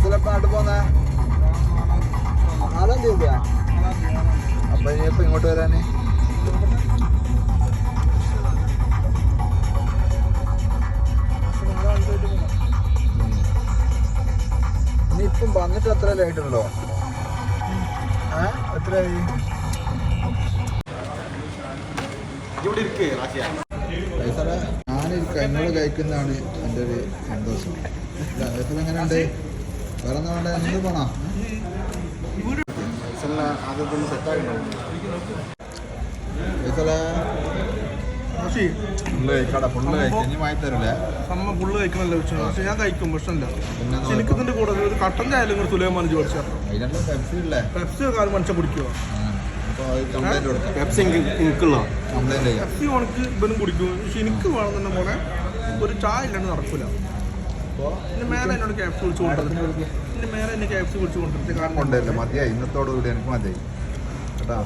പൈസലപ്പ നാട്ടിൽ പോന്നേ. നാലാം തീയതിയാ അപ്പൊ ഇനിയിപ്പോ ഇങ്ങോട്ട് വരാനേ. ഇപ്പം വന്നിട്ട് എത്ര ആയിട്ടുണ്ടോ ഏ? എത്രയായി ഫൈസലെ ഞാനിരിക്കാം. എന്നോട് കഴിക്കുന്നതാണ് എന്റെ ഒരു സന്തോഷം. ഫൈസൽ എങ്ങനെയുണ്ട്? വേറെ ഒന്നും വേണ്ട നിങ്ങൾ പോണോ ആദ്യത്തൊന്ന് സെറ്റാക്കണ്ടോ ഫൈസലെ പക്ഷേ ഫുള്ള് കഴിക്കാടാ ഫുള്ള് കഴിക്കും. ഇനി വാങ്ങി തരില്ലേ അമ്മ ഫുള്ള് കഴിക്കണല്ലോ പക്ഷേ പക്ഷെ ഞാൻ കഴിക്കും പ്രശ്നമില്ല. എനിക്ക് ഇതിന്റെ കൂടെ ഒരു കട്ടൻ ചായ സുലൈമാൻ ചോദിച്ചാൽ പെപ്സി ഇല്ലേ? പെപ്സി കാലം മനുഷ്യൻ കുടിക്കുമോ അപ്പോൾ കംപ്ലൈന്റ് കൊടുക്കാം. പെപ്സി എനിക്കുള്ള കംപ്ലൈന്റ് ചെയ്യാം. പെപ്സി ഉണക്ക് ഇവനും കുടിക്കും. പക്ഷെ എനിക്ക് വേണമെന്നുണ്ടെ പോലെ ഒരു ചായ ഇല്ലാണ്ട് നടക്കില്ല കൊണ്ടുവരില്ല. മതിയായി. ഇന്നത്തോടു കൂടി എനിക്ക് മതിയായി. കേട്ടോ.